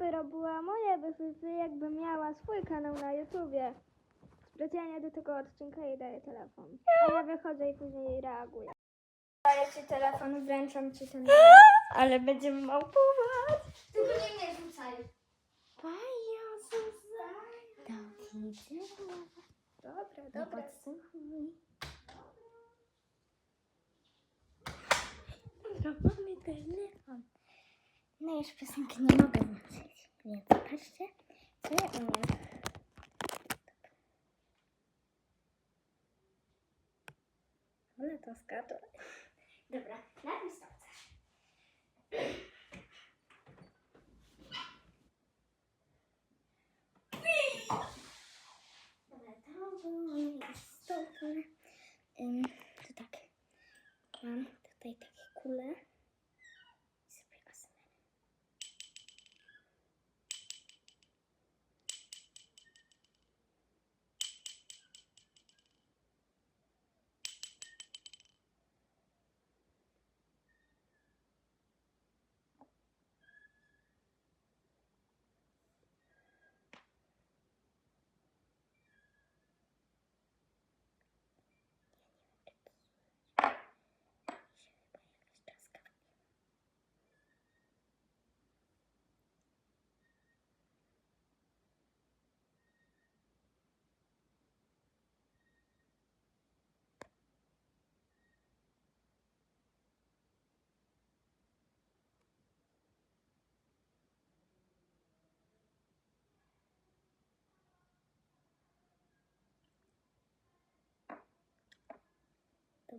by robiła moje wyfyfy, jakby miała swój kanał na YouTubie. Specjalnie do tego odcinka jej daję telefon. A ja wychodzę i później reaguję. Daję ci telefon, wręczam ci ten Ale będziemy małpować. Tylko nie mnie rzucaj. Paja, Zuzana. Dobra, dobra. podsłuchuj. Dobra, mamy telefon. No już piosenkę nie mogę włączyć, więc patrzcie, co ja umiem. Ona to skadła. Dobra, na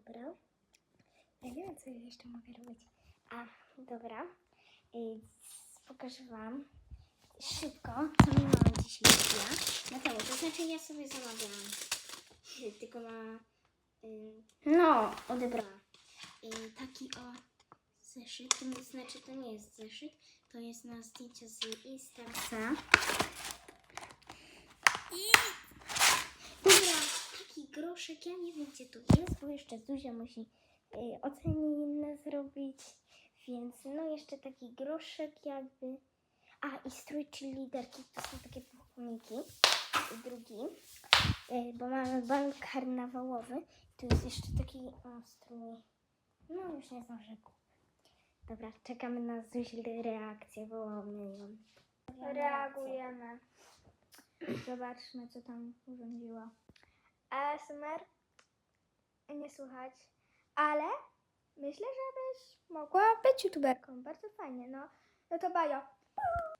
Dobra. Ja nie wiem, co ja jeszcze mogę robić. A, dobra. Y, pokażę Wam szybko, co mi mama dzisiaj kupiła. Na temu, to znaczy ja sobie zamawiałam. Y, Tylko ma... Y, no, odebrała. Y, taki o zeszyt, to znaczy to nie jest zeszyt, to jest na zdjęcie z Instaxa. I... Dobra, groszek, ja nie wiem gdzie tu jest, bo jeszcze Zuzia musi y, ocenię zrobić, więc no jeszcze taki groszek jakby. A i strój czyli liderki, to są takie puchomiki. I drugi, y, bo mamy bal karnawałowy. Tu jest jeszcze taki o, strój. No już nie zdążę. Dobra, czekamy na Zuzi reakcję, bo my ją. Reagujemy. Zobaczmy, co tam urządziła. ASMR nie słuchać, ale myślę, że byś mogła być youtuberką. Bardzo fajnie, no. No to bajo.